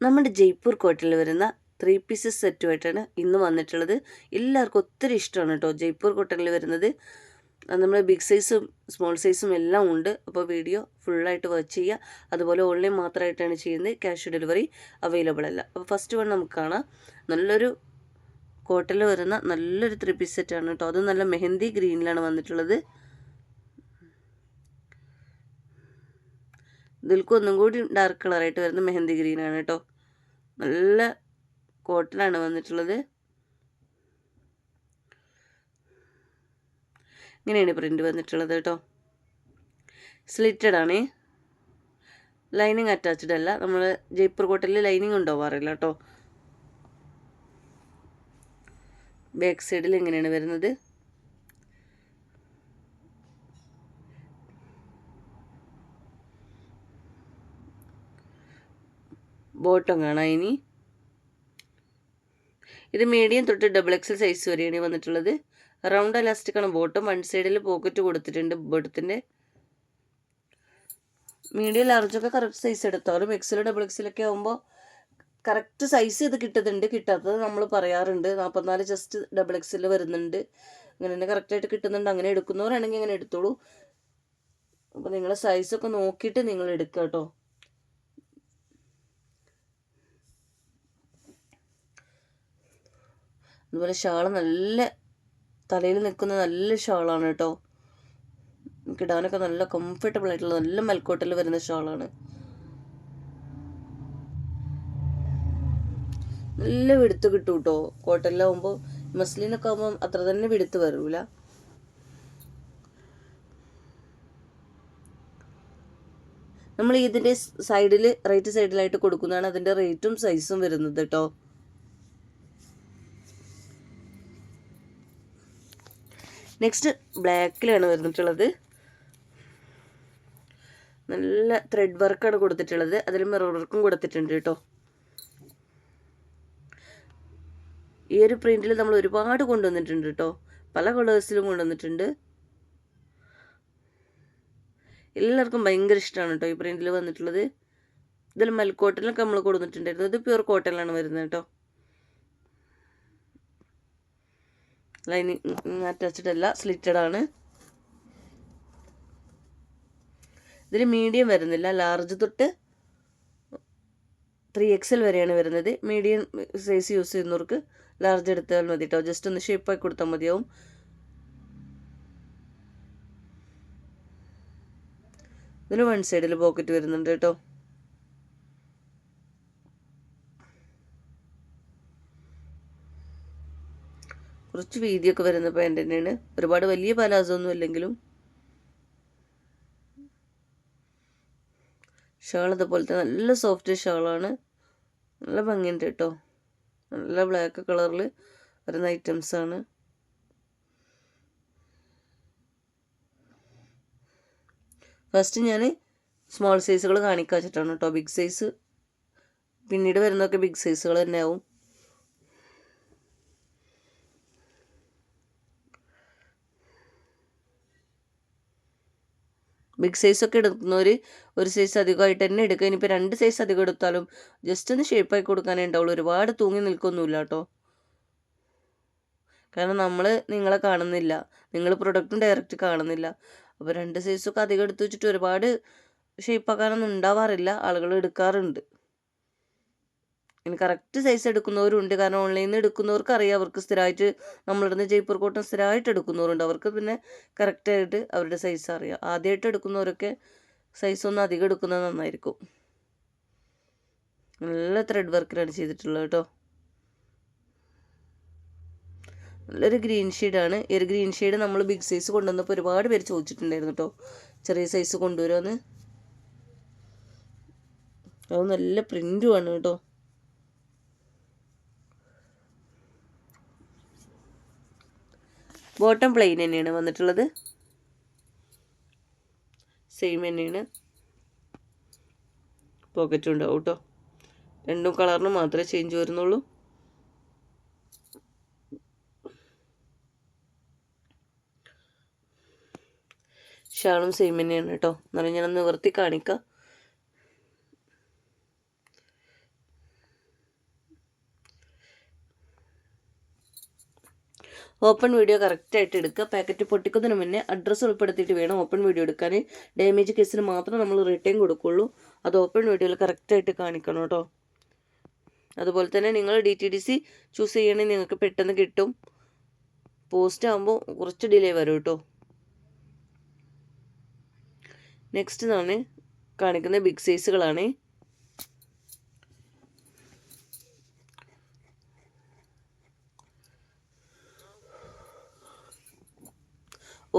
നമ്മുടെ ജയ്പൂർ കോട്ടിൽ വരുന്ന three pieces സെറ്റുമായിട്ടാണ് ഇന്ന് വന്നിട്ടുള്ളത്. എല്ലാവർക്കും ഒത്തിരി ഇഷ്ടമാണ് കേട്ടോ ജയ്പൂർ കോട്ടണിൽ വരുന്നത്. നമ്മൾ ബിഗ് സൈസും സ്മോൾ സൈസും എല്ലാം ഉണ്ട്. അപ്പോൾ വീഡിയോ ഫുള്ളായിട്ട് വാച്ച് ചെയ്യുക. അതുപോലെ ഓൺലൈൻ മാത്രമായിട്ടാണ് ചെയ്യുന്നത്. ക്യാഷ് ഡെലിവറി അവൈലബിൾ അല്ല. അപ്പോൾ ഫസ്റ്റ് വൺ നമുക്ക് കാണാം. നല്ലൊരു കോട്ടയിൽ വരുന്ന നല്ലൊരു ത്രീ പീസ് സെറ്റാണ് കേട്ടോ. അത് നല്ല മെഹന്തി ഗ്രീനിലാണ് വന്നിട്ടുള്ളത്. ഇതിൽക്ക് ഒന്നും കൂടി ഡാർക്ക് കളറായിട്ട് വരുന്ന മെഹന്തി ഗ്രീൻ ആണ് കേട്ടോ നല്ല കോട്ടനാണ് വന്നിട്ടുള്ളത്. ഇങ്ങനെയാണ് പ്രിന്റ് വന്നിട്ടുള്ളത് കേട്ടോ സ്ലിറ്റഡ് ആണ്. ലൈനിങ് അറ്റാച്ച്ഡ് അല്ല. നമ്മൾ ജയ്പൂർ കോട്ടയിൽ ലൈനിങ് ഉണ്ടാവാറില്ല കേട്ടോ ബാക്ക് സൈഡിൽ ഇങ്ങനെയാണ് വരുന്നത്? ബോട്ടം കാണാം ഇനി. ഇത് മീഡിയം തൊട്ട് ഡബിൾ എക്സൽ സൈസ് വരെയാണ് വന്നിട്ടുള്ളത്. റൗണ്ട് അലാസ്റ്റിക് ആണ് ബോട്ടം വൺ സൈഡിൽ പോക്കറ്റ് കൊടുത്തിട്ടുണ്ട് ബോട്ടത്തിന്റെ മീഡിയം ലാർജൊക്കെ കറക്റ്റ് സൈസ് എടുത്താലും എക്സൽ ഡബിൾ എക്സലൊക്കെ ആകുമ്പോൾ കറക്റ്റ് സൈസ് ഇത് കിട്ടുന്നുണ്ട്. കിട്ടാത്തത് നമ്മൾ പറയാറുണ്ട്. നാൽപ്പത്തിനാല് ജസ്റ്റ് ഡബിൾ എക്സൽ വരുന്നുണ്ട്. അങ്ങനെ തന്നെ കറക്റ്റായിട്ട് കിട്ടുന്നുണ്ട്. അങ്ങനെ എടുക്കുന്നവരാണെങ്കിൽ അങ്ങനെ എടുത്തോളൂ. അപ്പോൾ നിങ്ങളെ സൈസൊക്കെ നോക്കിയിട്ട് നിങ്ങൾ എടുക്കുക കേട്ടോ. അതുപോലെ ഷാൾ നല്ല തലയിൽ നിൽക്കുന്ന നല്ല ഷാളാണ് കേട്ടോ. ഇടാനൊക്കെ നല്ല കംഫർട്ടബിൾ ആയിട്ടുള്ള നല്ല മൽക്കോട്ടിൽ വരുന്ന ഷാളാണ്. നല്ല വെടുത്ത് കിട്ടും കേട്ടോ. കോട്ടനിലാവുമ്പോൾ മസ്ലിനൊക്കെ ആകുമ്പോൾ അത്ര തന്നെ വെടുത്ത് വരൂല. നമ്മൾ ഇതിന്റെ സൈഡിൽ റൈറ്റ് സൈഡിലായിട്ട് കൊടുക്കുന്നതാണ് അതിന്റെ റേറ്റും സൈസും വരുന്നത് കേട്ടോ. നെക്സ്റ്റ് ബ്ലാക്കിലാണ് വന്നിട്ടുള്ളത്. നല്ല ത്രെഡ് വർക്കാണ് കൊടുത്തിട്ടുള്ളത്. അതിൽ മിറർ വർക്കും കൊടുത്തിട്ടുണ്ട് കേട്ടോ. ഈ ഒരു പ്രിന്റിൽ നമ്മൾ ഒരുപാട് കൊണ്ടുവന്നിട്ടുണ്ട് കേട്ടോ. പല കളേഴ്സിലും കൊണ്ടുവന്നിട്ടുണ്ട്. എല്ലാവർക്കും ഭയങ്കര ഇഷ്ടമാണ് കേട്ടോ ഈ പ്രിന്റിൽ വന്നിട്ടുള്ളത്. ഇതിൽ മൽക്കോട്ടനിലൊക്കെ നമ്മൾ കൊടുത്തിട്ടുണ്ടായിരുന്നു ഇത് പ്യൂർ കോട്ടനിലാണ് വരുന്നത് കേട്ടോ. ലൈനിങ് അറ്റാച്ച്ഡ് അല്ല സ്ലിറ്റഡ് ആണ്. ഇതിൽ മീഡിയം വരുന്നില്ല ലാർജ് തൊട്ട് ത്രീ എക്സൽ വരെയാണ് വരുന്നത്. മീഡിയം സൈസ് യൂസ് ചെയ്യുന്നവർക്ക് ലാർജ് എടുത്താൽ മതി കേട്ടോ ജസ്റ്റ് ഒന്ന് ഷേപ്പാക്കി കൊടുത്താൽ മതിയാവും. ഇതിൽ വൺ സൈഡിൽ പോക്കറ്റ് വരുന്നുണ്ട് കേട്ടോ കുറച്ച് വീതിയൊക്കെ വരുന്ന പാന്റ് തന്നെയാണ്. ഒരുപാട് വലിയ പലാസോ ഒന്നും അല്ലെങ്കിലും ഷാൾ ഇതുപോലത്തെ നല്ല സോഫ്റ്റ് ഷാളാണ് നല്ല ഭംഗിയുണ്ട് കേട്ടോ നല്ല ബ്ലാക്ക് കളറിൽ വരുന്ന ഐറ്റംസ് ആണ്. ഫസ്റ്റ് ഞാൻ സ്മോൾ സൈസുകൾ കാണിക്കാച്ചിട്ടാണ് കേട്ടോ ബിഗ് സൈസ് പിന്നീട് വരുന്നതൊക്കെ ബിഗ് സൈസുകൾ തന്നെ ആവും ബിഗ് സൈസൊക്കെ എടുക്കുന്നവർ ഒരു സൈസ് അധികമായിട്ട് തന്നെ എടുക്കുക. ഇനിയിപ്പോൾ രണ്ട് സൈസ് അധികം എടുത്താലും ജസ്റ്റ് ഒന്ന് ഷേപ്പായി കൊടുക്കാനേ ഉണ്ടാവുള്ളൂ. ഒരുപാട് തൂങ്ങി നിൽക്കൊന്നുമില്ല കേട്ടോ. കാരണം നമ്മൾ നിങ്ങളെ കാണുന്നില്ല. നിങ്ങൾ പ്രൊഡക്റ്റും ഡയറക്റ്റ് കാണുന്നില്ല. അപ്പോൾ രണ്ട് സൈസൊക്കെ അധികം എടുത്ത് വെച്ചിട്ട് ഒരുപാട് ഷേപ്പാക്കാനൊന്നും ഉണ്ടാവാറില്ല. ആളുകൾ എടുക്കാറുണ്ട്. ഇനി കറക്റ്റ് സൈസ് എടുക്കുന്നവരുണ്ട്. കാരണം ഓൺലൈനിൽ നിന്ന് എടുക്കുന്നവർക്ക് അറിയാം. അവർക്ക് സ്ഥിരമായിട്ട് നമ്മളിടുന്ന ജയ്പൂർ കോട്ടൺ സ്ഥിരമായിട്ട് എടുക്കുന്നവരുണ്ട്. അവർക്ക് പിന്നെ കറക്റ്റായിട്ട് അവരുടെ സൈസ് അറിയാം. ആദ്യമായിട്ട് എടുക്കുന്നവരൊക്കെ സൈസ് ഒന്ന് അധികം എടുക്കുന്നത് നന്നായിരിക്കും. നല്ല ത്രെഡ് വർക്കിലാണ് ചെയ്തിട്ടുള്ളത് കേട്ടോ നല്ലൊരു ഗ്രീൻ ഷെയ്ഡാണ് ഈ ഒരു ഗ്രീൻ ഷെയ്ഡ് നമ്മൾ ബിഗ് സൈസ് കൊണ്ടുവന്നപ്പോൾ ഒരുപാട് പേര് ചോദിച്ചിട്ടുണ്ടായിരുന്നു കേട്ടോ ചെറിയ സൈസ് കൊണ്ടുവരുമെന്ന് അത് നല്ല പ്രിന്റുമാണ് കേട്ടോ ബോട്ടം പ്ലെയിൻ തന്നെയാണ് വന്നിട്ടുള്ളത്. സെയിം തന്നെയാണ്. പോക്കറ്റും ഉണ്ടാവും കേട്ടോ രണ്ടും കളറിന് മാത്രമേ ചേഞ്ച് വരുന്നുള്ളൂ. ഷാളും സെയിം തന്നെയാണ് കേട്ടോ എന്നാലും ഞാനൊന്ന് നിവർത്തി കാണിക്കാം. ഓപ്പൺ വീഡിയോ കറക്റ്റായിട്ട് എടുക്കുക. പാക്കറ്റ് പൊട്ടിക്കുന്നതിന് മുന്നേ അഡ്രസ്സ് ഉൾപ്പെടുത്തിയിട്ട് വേണം ഓപ്പൺ വീഡിയോ എടുക്കാൻ. ഡാമേജ് കേസിന് മാത്രം നമ്മൾ റിട്ടേൺ കൊടുക്കുള്ളൂ. അത് ഓപ്പൺ വീഡിയോയിൽ കറക്റ്റായിട്ട് കാണിക്കണം കേട്ടോ. അതുപോലെ തന്നെ നിങ്ങൾ D T D C choose ചെയ്യണമെങ്കിൽ നിങ്ങൾക്ക് പെട്ടെന്ന് കിട്ടും. പോസ്റ്റ് ആകുമ്പോൾ കുറച്ച് ഡിലേ വരും കേട്ടോ. നെക്സ്റ്റ് എന്നാണ് കാണിക്കുന്ന ബിഗ് സൈസുകളാണ്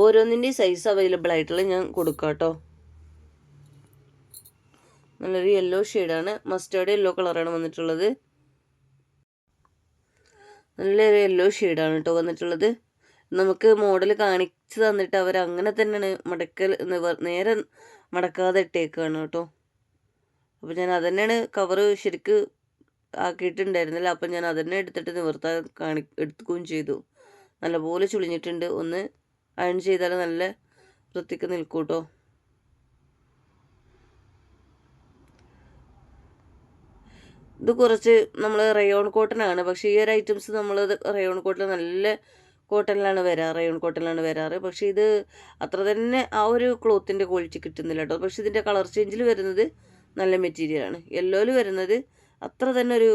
ഓരോന്നിന്റെയും സൈസ് അവൈലബിൾ ആയിട്ടുള്ള ഞാൻ കൊടുക്കാം കേട്ടോ നല്ലൊരു യെല്ലോ ഷെയ്ഡാണ് മസ്റ്റേർഡ് യെല്ലോ കളറാണ് വന്നിട്ടുള്ളത്. നല്ലൊരു യെല്ലോ ഷെയ്ഡാണ് കേട്ടോ വന്നിട്ടുള്ളത്. നമുക്ക് മോഡൽ കാണിച്ചു തന്നിട്ട് അവർ അങ്ങനെ തന്നെയാണ് മടക്കൽ നേരെ മടക്കാതെ ഇട്ടേക്കാണ് കേട്ടോ അപ്പോൾ ഞാൻ അതന്നെയാണ് കവറ് ശരിക്ക് ആക്കിയിട്ടുണ്ടായിരുന്നില്ല. അപ്പം ഞാൻ അതന്നെ എടുത്തിട്ട് നിവർത്താൻ കാണി എടുക്കുകയും ചെയ്തു. നല്ലപോലെ ചുളിഞ്ഞിട്ടുണ്ട്. ഒന്ന് അയൺ ചെയ്താൽ നല്ല വൃത്തിക്ക് നിൽക്കൂട്ടോ. ഇത് കുറച്ച് നമ്മൾ റയോൺ കോട്ടൺ ആണ് പക്ഷേ ഈ ഒരു ഐറ്റംസ് നമ്മൾ റയോൺ കോട്ടൺ നല്ല കോട്ടണിലാണ് വരാറ് റയോൺ കോട്ടണിലാണ് വരാറ്. പക്ഷേ ഇത് അത്ര തന്നെ ആ ഒരു ക്ലോത്തിന്റെ ക്വാളിറ്റി കിട്ടുന്നില്ല കേട്ടോ പക്ഷേ ഇതിന്റെ കളർ ചേഞ്ചിൽ വരുന്നത് നല്ല മെറ്റീരിയലാണ് യെല്ലോയിൽ വരുന്നത് അത്ര തന്നെ ഒരു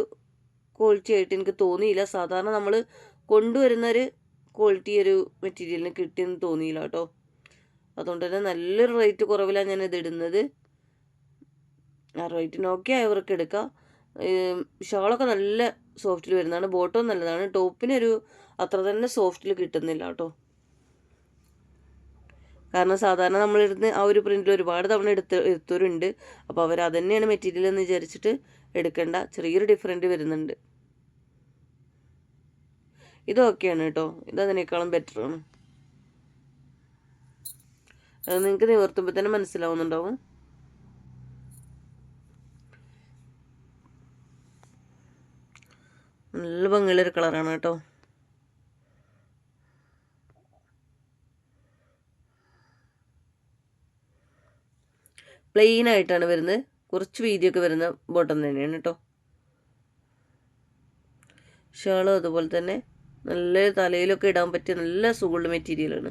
ക്വാളിറ്റി ആയിട്ട് എനിക്ക് തോന്നിയില്ല. സാധാരണ നമ്മൾ കൊണ്ടുവരുന്ന ഒരു ക്വാളിറ്റി ഒരു മെറ്റീരിയലിന് കിട്ടിയെന്ന് തോന്നിയില്ല കേട്ടോ അതുകൊണ്ട് തന്നെ നല്ലൊരു റേറ്റ് കുറവിലാണ് ഞാൻ ഇത് ഇടുന്നത്. ആ റേറ്റിന് ഓക്കെ ആയവർക്ക് എടുക്കാം. ഷോളൊക്കെ നല്ല സോഫ്റ്റിൽ വരുന്നതാണ്. ബോട്ടോ നല്ലതാണ്. ടോപ്പിനൊരു അത്ര തന്നെ സോഫ്റ്റിൽ കിട്ടുന്നില്ല കേട്ടോ കാരണം സാധാരണ നമ്മളിരുന്ന് ആ ഒരു പ്രിന്റിൽ ഒരുപാട് തവണ എടുത്ത് എടുത്തവരുണ്ട്. അപ്പോൾ അവർ അതന്നെയാണ് മെറ്റീരിയൽ എന്ന് വിചാരിച്ചിട്ട് എടുക്കേണ്ട. ചെറിയൊരു ഡിഫറന്റ് വരുന്നുണ്ട്. ഇതൊക്കെയാണ് കേട്ടോ. ഇതതിനേക്കാളും ബെറ്ററാണ്. അത് നിങ്ങൾക്ക് നിവർത്തുമ്പോൾ തന്നെ മനസ്സിലാവുന്നുണ്ടാവും. നല്ല ഭംഗിയുള്ളൊരു കളറാണ് കേട്ടോ. പ്ലെയിൻ ആയിട്ടാണ് വരുന്നത്. കുറച്ച് വീതിയൊക്കെ വരുന്ന ബോട്ടം തന്നെയാണ് കേട്ടോ. ഷാളും അതുപോലെ തന്നെ നല്ല തലയിലൊക്കെ ഇടാൻ പറ്റിയ നല്ല സുഖമുള്ള മെറ്റീരിയലാണ്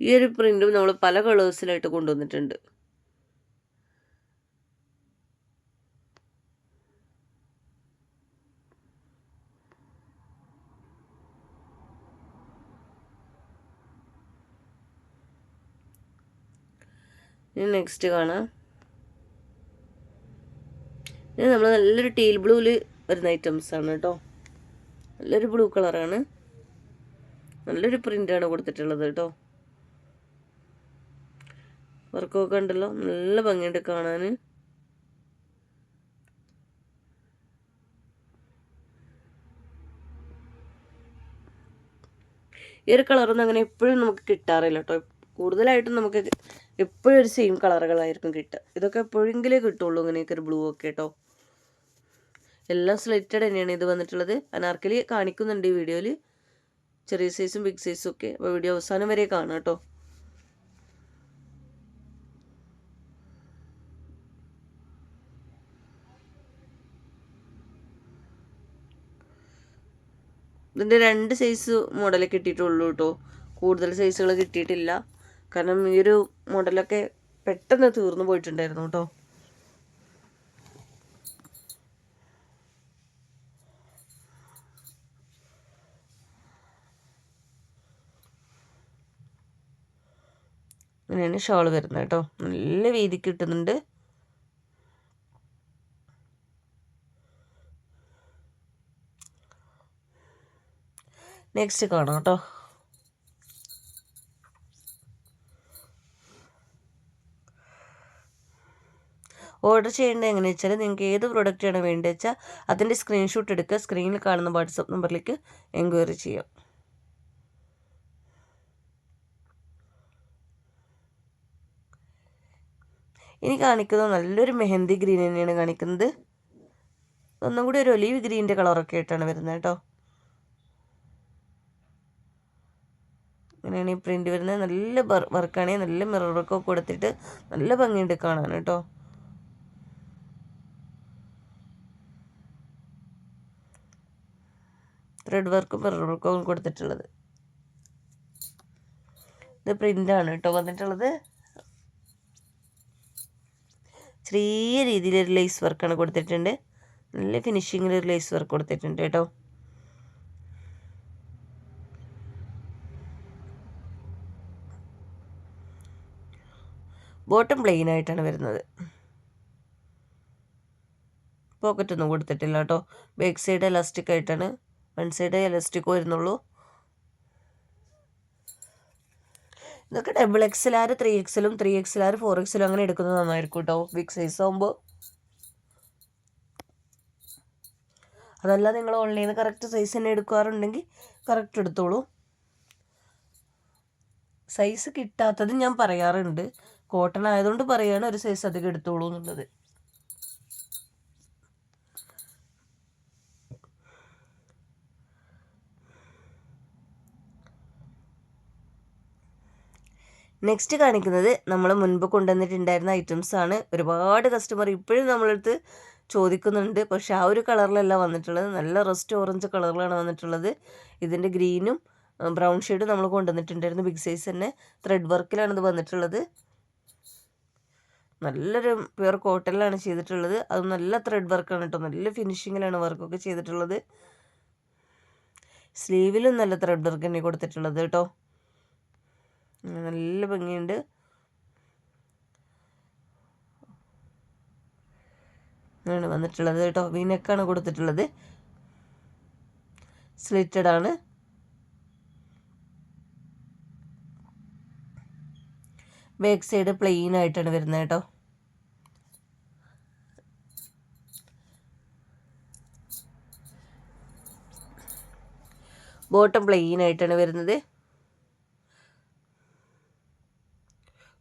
ഈ ഒരു പ്രിന്റും നമ്മൾ പല കളേഴ്സിലായിട്ട് കൊണ്ടുവന്നിട്ടുണ്ട്. ഇനി നെക്സ്റ്റ് കാണാം. ഇനി നമ്മൾ നല്ലൊരു ടീൽ ബ്ലൂവിൽ വരുന്ന ഐറ്റംസ് ആണ് കേട്ടോ. നല്ലൊരു ബ്ലൂ കളറാണ് നല്ലൊരു പ്രിന്റാണ് കൊടുത്തിട്ടുള്ളത് കേട്ടോ. വർക്കൊക്കെ ഉണ്ടല്ലോ. നല്ല ഭംഗിയുണ്ട് കാണാൻ ഈ ഒരു കളറൊന്നും അങ്ങനെ എപ്പോഴും നമുക്ക് കിട്ടാറില്ല കേട്ടോ. കൂടുതലായിട്ടും നമുക്ക് എപ്പോഴും ഒരു സെയിം കളറുകളായിരിക്കും കിട്ടുക. ഇതൊക്കെ എപ്പോഴെങ്കിലേ കിട്ടുള്ളൂ ഇങ്ങനെയൊക്കെ ഒരു ബ്ലൂ ഒക്കെ കേട്ടോ എല്ലാം സ്ലിറ്റഡ് തന്നെയാണ് ഇത് വന്നിട്ടുള്ളത്. അനാർക്കലി കാണിക്കുന്നുണ്ട് ഈ വീഡിയോയിൽ ചെറിയ സൈസും ബിഗ് സൈസും ഒക്കെ. അപ്പോൾ വീഡിയോ അവസാനം വരെ കാണാം കേട്ടോ ഇതിന്റെ രണ്ട് സൈസ് മോഡലേ കിട്ടിയിട്ടുള്ളൂ കേട്ടോ കൂടുതൽ സൈസുകൾ കിട്ടിയിട്ടില്ല. കാരണം ഈ ഒരു മോഡലൊക്കെ പെട്ടെന്ന് തീർന്നു പോയിട്ടുണ്ടായിരുന്നു കേട്ടോ. അങ്ങനെയാണ് ഷോൾ വരുന്നത് കേട്ടോ. നല്ല വീതിക്ക് കിട്ടുന്നുണ്ട്. നെക്സ്റ്റ് കാണാം കേട്ടോ. ഓർഡർ ചെയ്യേണ്ടത് എങ്ങനെയാ വെച്ചാൽ നിങ്ങൾക്ക് ഏത് പ്രോഡക്റ്റാണ് വേണ്ടത് വെച്ചാൽ അതിന്റെ സ്ക്രീൻഷോട്ട് എടുക്കുക സ്ക്രീനിൽ കാണുന്ന വാട്സപ്പ് നമ്പറിലേക്ക് എൻക്വയറി ചെയ്യാം. ഇനി കാണിക്കുന്നത് നല്ലൊരു മെഹന്തി ഗ്രീൻ തന്നെയാണ് കാണിക്കുന്നത്. ഒന്നും കൂടി ഒരു ഒലീവ് ഗ്രീന്റെ കളറൊക്കെ ആയിട്ടാണ് വരുന്നത് കേട്ടോ. അങ്ങനെയാണ് ഈ പ്രിന്റ് വരുന്നത്. നല്ല വർക്കാണ് നല്ല മിറർ വർക്കൊക്കെ കൊടുത്തിട്ട് നല്ല ഭംഗിയുണ്ട് കാണാൻ കേട്ടോ. ത്രെഡ് വർക്കും മിറർ വർക്കും കൊടുത്തിട്ടുള്ളത്. ഇത് പ്രിന്റാണ് കേട്ടോ വന്നിട്ടുള്ളത്. ചെറിയ രീതിയിലൊരു ലേസ് വർക്കാണ് കൊടുത്തിട്ടുണ്ട്. നല്ല ഫിനിഷിങ്ങിൽ ഒരു ലേസ് വർക്ക് കൊടുത്തിട്ടുണ്ട് കേട്ടോ. ബോട്ടം പ്ലെയിൻ ആയിട്ടാണ് വരുന്നത്. പോക്കറ്റൊന്നും കൊടുത്തിട്ടില്ല കേട്ടോ. ബാക്ക് സൈഡ് എലാസ്റ്റിക് ആയിട്ടാണ് വൺ സൈഡ് എലാസ്റ്റിക് വരുന്നുള്ളൂ. ഇതൊക്കെ ഡബിൾ എക്സൽ ആർ ത്രീ എക്സിലും ത്രീ എക്സൽ ആർ ഫോർ എക്സിലും അങ്ങനെ എടുക്കുന്നത് നന്നായിരിക്കും കേട്ടോ ബിഗ് സൈസ് ആകുമ്പോൾ അതല്ല നിങ്ങൾ ഓൺലൈനിൽ നിന്ന് കറക്റ്റ് സൈസ് തന്നെ എടുക്കാറുണ്ടെങ്കിൽ കറക്റ്റ് എടുത്തോളൂ. സൈസ് കിട്ടാത്തത് ഞാൻ പറയാറുണ്ട്. കോട്ടൺ ആയതുകൊണ്ട് പറയുകയാണ് ഒരു സൈസ് അധികം എടുത്തോളൂ എന്നുള്ളത്. നെക്സ്റ്റ് കാണിക്കുന്നത് നമ്മൾ മുൻപ് കൊണ്ടുവന്നിട്ടുണ്ടായിരുന്ന ഐറ്റംസ് ആണ്. ഒരുപാട് കസ്റ്റമർ ഇപ്പോഴും നമ്മളടുത്ത് ചോദിക്കുന്നുണ്ട്. പക്ഷേ ആ ഒരു കളറിലല്ല വന്നിട്ടുള്ളത്. നല്ല റസ്റ്റ് ഓറഞ്ച് കളറിലാണ് വന്നിട്ടുള്ളത്. ഇതിന്റെ ഗ്രീനും ബ്രൗൺ ഷെയ്ഡും നമ്മൾ കൊണ്ടുവന്നിട്ടുണ്ടായിരുന്നു. ബിഗ് സൈസ് തന്നെ. ത്രെഡ് വർക്കിലാണ് ഇത് വന്നിട്ടുള്ളത്. നല്ലൊരു പ്യുർ കോട്ടനിലാണ് ചെയ്തിട്ടുള്ളത്. അത് നല്ല ത്രെഡ് വർക്കാണ് കേട്ടോ നല്ല ഫിനിഷിങ്ങിലാണ് വർക്കൊക്കെ ചെയ്തിട്ടുള്ളത്. സ്ലീവിലും നല്ല ത്രെഡ് വർക്ക് തന്നെ കൊടുത്തിട്ടുള്ളത് കേട്ടോ നല്ല ഭംഗിയുണ്ട്. ഇതാണ് വന്നിട്ടുള്ളത് കേട്ടോ. വീനക്കാണ് കൊടുത്തിട്ടുള്ളത്. സ്ലിറ്റഡ് ആണ്. ബാക്ക് സൈഡ് പ്ലെയിൻ ആയിട്ടാണ് വരുന്നത് കേട്ടോ. ബോട്ടം പ്ലെയിൻ ആയിട്ടാണ് വരുന്നത്.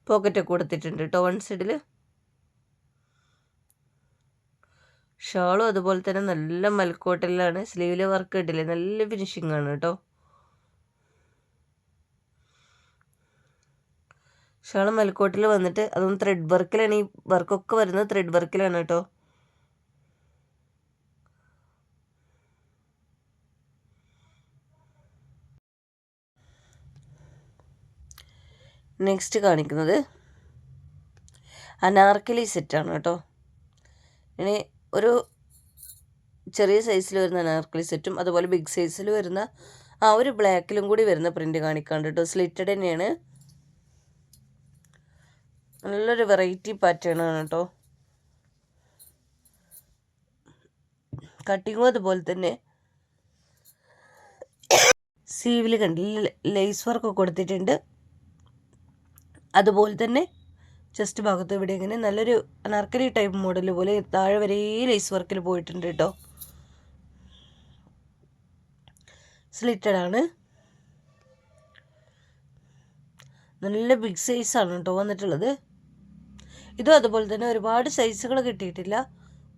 പോക്കറ്റ് കൊടുത്തിട്ടുണ്ട് കേട്ടോ വൺ സൈഡിൽ ഷാളും അതുപോലെ തന്നെ നല്ല മൽക്കോട്ടലിലാണ്. സ്ലീവിൽ വർക്ക് ഇട്ടില്ലേ? നല്ല ഫിനിഷിംഗ് ആണ് കേട്ടോ ഷാളും മൽക്കോട്ടിൽ വന്നിട്ട് അതും ത്രെഡ് വർക്കിലാണ് ഈ വർക്കൊക്കെ വരുന്നത് ത്രെഡ് വർക്കിലാണ് കേട്ടോ നെക്സ്റ്റ് കാണിക്കുന്നത് അനാർക്കലി സെറ്റാണ് കേട്ടോ. ഇനി ഒരു ചെറിയ സൈസിൽ വരുന്ന അനാർക്കലി സെറ്റും അതുപോലെ ബിഗ് സൈസിൽ വരുന്ന ആ ഒരു ബ്ലാക്കിലും കൂടി വരുന്ന പ്രിന്റ് കാണിക്കാണ്ട് കേട്ടോ. സ്ലിറ്റഡ് തന്നെയാണ്. നല്ലൊരു വെറൈറ്റി പാറ്റേൺ ആണ് കേട്ടോ. കട്ടിങ്ങും അതുപോലെ തന്നെ സീവിൽ കണ്ടില്ല ലേസ് വർക്ക് കൊടുത്തിട്ടുണ്ട്. അതുപോലെ തന്നെ ചെസ്റ്റ് ഭാഗത്ത് ഇവിടെ ഇങ്ങനെ നല്ലൊരു അനാർക്കലി ടൈപ്പ് മോഡൽ പോലെ താഴെ വരെ ലേസ് വർക്കിൽ പോയിട്ടുണ്ട് കേട്ടോ സ്ലിറ്റഡ് ആണ്. നല്ല ബിഗ് സൈസാണ് കേട്ടോ വന്നിട്ടുള്ളത്. ഇതും അതുപോലെ തന്നെ ഒരുപാട് സൈസുകൾ കിട്ടിയിട്ടില്ല.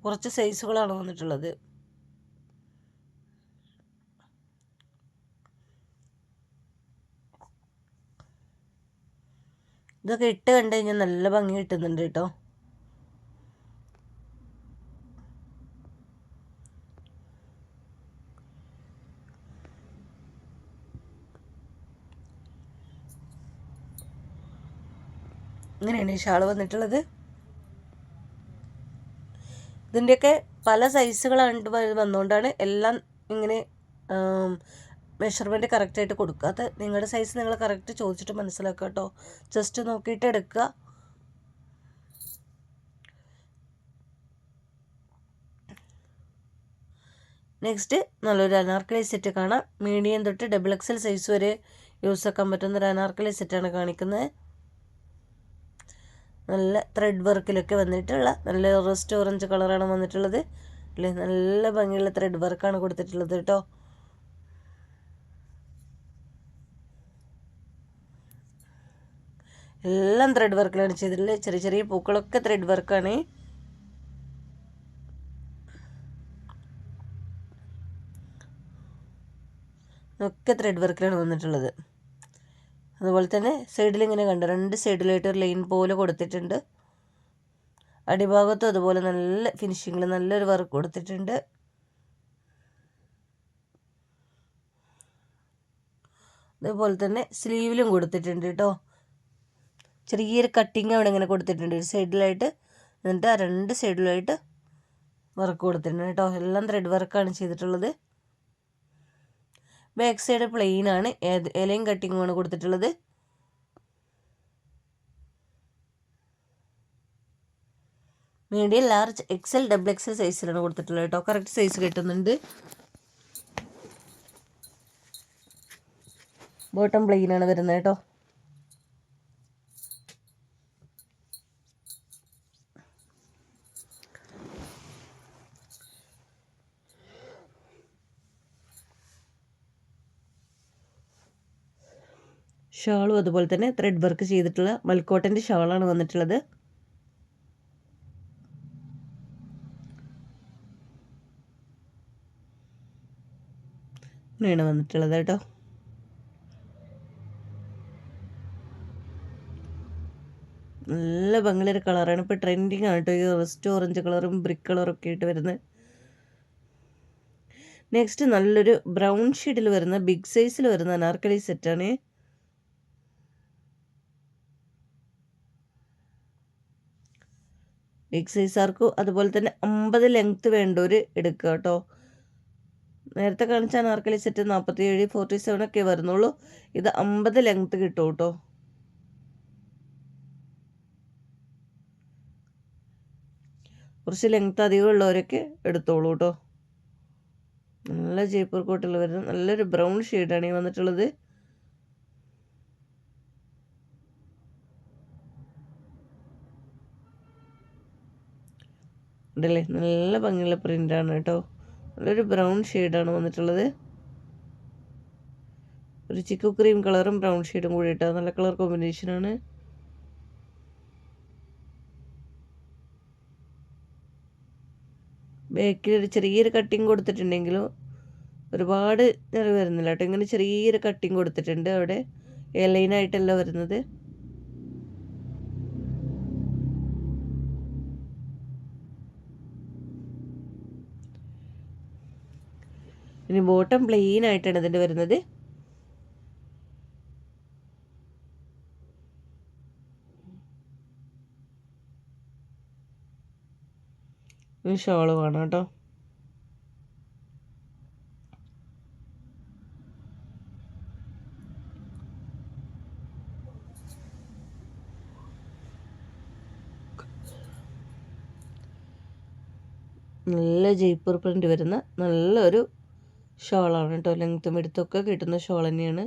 കുറച്ച് സൈസുകളാണ് വന്നിട്ടുള്ളത്. ഇതൊക്കെ ഇട്ട് കണ്ടു കഴിഞ്ഞാൽ നല്ല ഭംഗി കിട്ടുന്നുണ്ട് കേട്ടോ. ഇങ്ങനെയാണ് ഷാൾ വന്നിട്ടുള്ളത്. ഇതിന്റെയൊക്കെ പല സൈസുകളാണ് വന്നുകൊണ്ടാണ് എല്ലാം ഇങ്ങനെ മെഷർമെന്റ് കറക്റ്റായിട്ട് കൊടുക്കുക. അത് നിങ്ങളുടെ സൈസ് നിങ്ങൾ കറക്റ്റ് ചോദിച്ചിട്ട് മനസ്സിലാക്കുക കേട്ടോ. ജസ്റ്റ് നോക്കിയിട്ട് എടുക്കുക. നെക്സ്റ്റ് നല്ലൊരു അനാർക്കലി സെറ്റ് കാണാം. മീഡിയം തൊട്ട് ഡബിൾ എക്സൽ സൈസ് വരെ യൂസ് ആക്കാൻ പറ്റുന്ന ഒരു അനാർക്കലി സെറ്റാണ് കാണിക്കുന്നത്. നല്ല ത്രെഡ് വർക്കിലൊക്കെ വന്നിട്ടുള്ള നല്ല റെസ്റ്റ് ഓറഞ്ച് കളറാണ് വന്നിട്ടുള്ളത്. അല്ലേ? നല്ല ഭംഗിയുള്ള ത്രെഡ് വർക്കാണ് കൊടുത്തിട്ടുള്ളത് കേട്ടോ. എല്ലാം ത്രെഡ് വർക്കിലാണ് ചെയ്തിട്ടുള്ളത്. ചെറിയ ചെറിയ പൂക്കളൊക്കെ ത്രെഡ് വർക്കാണ് ഒക്കെ ത്രെഡ് വർക്കിലാണ് വന്നിട്ടുള്ളത്. അതുപോലെ തന്നെ സൈഡിൽ ഇങ്ങനെ കണ്ടു? രണ്ട് സൈഡിലായിട്ട് ഒരു ലൈൻ പോലെ കൊടുത്തിട്ടുണ്ട്. അടിഭാഗത്തും അതുപോലെ നല്ല ഫിനിഷിങ്ങിൽ നല്ലൊരു വർക്ക് കൊടുത്തിട്ടുണ്ട്. അതുപോലെ തന്നെ സ്ലീവിലും കൊടുത്തിട്ടുണ്ട് കേട്ടോ ചെറിയൊരു കട്ടിങ് അവിടെ ഇങ്ങനെ കൊടുത്തിട്ടുണ്ട്. ഒരു സൈഡിലായിട്ട് എന്നിട്ട് ആ രണ്ട് സൈഡിലായിട്ട് വർക്ക് കൊടുത്തിട്ടുണ്ട് കേട്ടോ. എല്ലാം ത്രെഡ് വർക്കാണ് ചെയ്തിട്ടുള്ളത്. ബാക്ക് സൈഡ് പ്ലെയിൻ ആണ്. ഏത് ഇലയും കട്ടിങ്ങുമാണ് കൊടുത്തിട്ടുള്ളത്. Medium large XL double XL സൈസിലാണ് കൊടുത്തിട്ടുള്ളത് കേട്ടോ. കറക്റ്റ് സൈസ് കിട്ടുന്നുണ്ട്. ബോട്ടം പ്ലെയിൻ ആണ് വരുന്നത് കേട്ടോ. ഷാളും അതുപോലെ തന്നെ ത്രെഡ് വർക്ക് ചെയ്തിട്ടുള്ള മൽക്കോട്ടന്റെ ഷാളാണ് വന്നിട്ടുള്ളത്. ഇങ്ങനെയാണ് വന്നിട്ടുള്ളത് കേട്ടോ. നല്ല ഭംഗിയൊരു കളറാണ്. ഇപ്പോൾ ട്രെൻഡിങ് ആണ് കേട്ടോ. ഈ റസ്റ്റ് ഓറഞ്ച് കളറും ബ്രിക്ക് കളറും ഒക്കെ ആയിട്ട് വരുന്നത്. നെക്സ്റ്റ് നല്ലൊരു ബ്രൗൺ ഷെയ്ഡിൽ വരുന്ന ബിഗ് സൈസിൽ വരുന്ന അനാർക്കലി സെറ്റാണ് ബിഗ് സൈസാർക്കും അതുപോലെ തന്നെ അമ്പത് ലെങ്ത്ത് വേണ്ടവർ എടുക്കുക കേട്ടോ. നേരത്തെ കാണിച്ച അനാർക്കലി സെറ്റ് നാൽപ്പത്തി ഏഴ് ഫോർട്ടി സെവൻ ഒക്കെ വരുന്നുള്ളൂ. ഇത് അമ്പത് ലെങ്ത്ത് കിട്ടും കേട്ടോ. കുറച്ച് ലെങ്ത്ത് അധികം ഉള്ളവരൊക്കെ എടുത്തോളൂ കേട്ടോ. നല്ല ജയ്പൂർ കോട്ടിൽ വരുന്ന നല്ലൊരു ബ്രൗൺ ഷെയ്ഡാണ് ഈ വന്നിട്ടുള്ളത്. ഉണ്ടല്ലേ? നല്ല ഭംഗിയുള്ള പ്രിന്റാണ് കേട്ടോ. നല്ലൊരു ബ്രൗൺ ഷെയ്ഡാണ് വന്നിട്ടുള്ളത്. ഒരു ചിക്കു ക്രീം കളറും ബ്രൗൺ ഷെയ്ഡും കൂടി ഇട്ടാൽ നല്ല കളർ കോമ്പിനേഷനാണ് ബാക്കിൽ ഒരു ചെറിയൊരു കട്ടിങ് കൊടുത്തിട്ടുണ്ടെങ്കിലും ഒരുപാട് നിറവ് വരുന്നില്ല കേട്ടോ. ഇങ്ങനെ ചെറിയൊരു കട്ടിങ് കൊടുത്തിട്ടുണ്ട്. അവിടെ എലൈനായിട്ടല്ല വരുന്നത്. ഇനി ബോട്ടം പ്ലെയിൻ ആയിട്ടാണ് ഇതിന്റെ വരുന്നത്. ഷോൾ വേണം കേട്ടോ. നല്ല ജയ്പൂർ പ്രിന്റ് വരുന്ന നല്ലൊരു ഷോളാണ് കേട്ടോ. ലെങ്ത്തും എടുത്തൊക്കെ കിട്ടുന്ന ഷോൾ തന്നെയാണ്.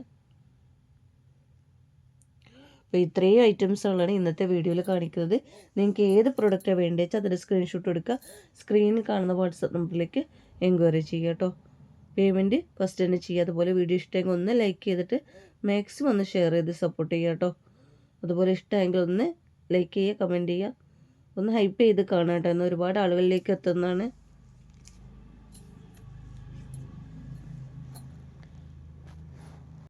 അപ്പോൾ ഇത്രയും ഐറ്റംസുകളാണ് ഇന്നത്തെ വീഡിയോയിൽ കാണിക്കുന്നത്. നിങ്ങൾക്ക് ഏത് പ്രൊഡക്റ്റാണ് വേണ്ടത് വെച്ചാൽ അതിന്റെ സ്ക്രീൻഷോട്ട് എടുക്കുക. സ്ക്രീനിൽ കാണുന്ന വാട്സപ്പ് നമ്പറിലേക്ക് എൻക്വയറി ചെയ്യുക കേട്ടോ. പേയ്മെന്റ് ഫസ്റ്റ് തന്നെ ചെയ്യുക. അതുപോലെ വീഡിയോ ഇഷ്ടമെങ്കിൽ ഒന്ന് ലൈക്ക് ചെയ്തിട്ട് മാക്സിമം ഒന്ന് ഷെയർ ചെയ്ത് സപ്പോർട്ട് ചെയ്യുക കേട്ടോ. അതുപോലെ ഇഷ്ടമെങ്കിൽ ഒന്ന് ലൈക്ക് ചെയ്യുക കമന്റ് ചെയ്യുക. ഒന്ന് ഹൈപ്പ് ചെയ്ത് കാണാം കേട്ടോ. എന്നാൽ ഒരുപാട് ആളുകളിലേക്ക് എത്തുന്നതാണ്.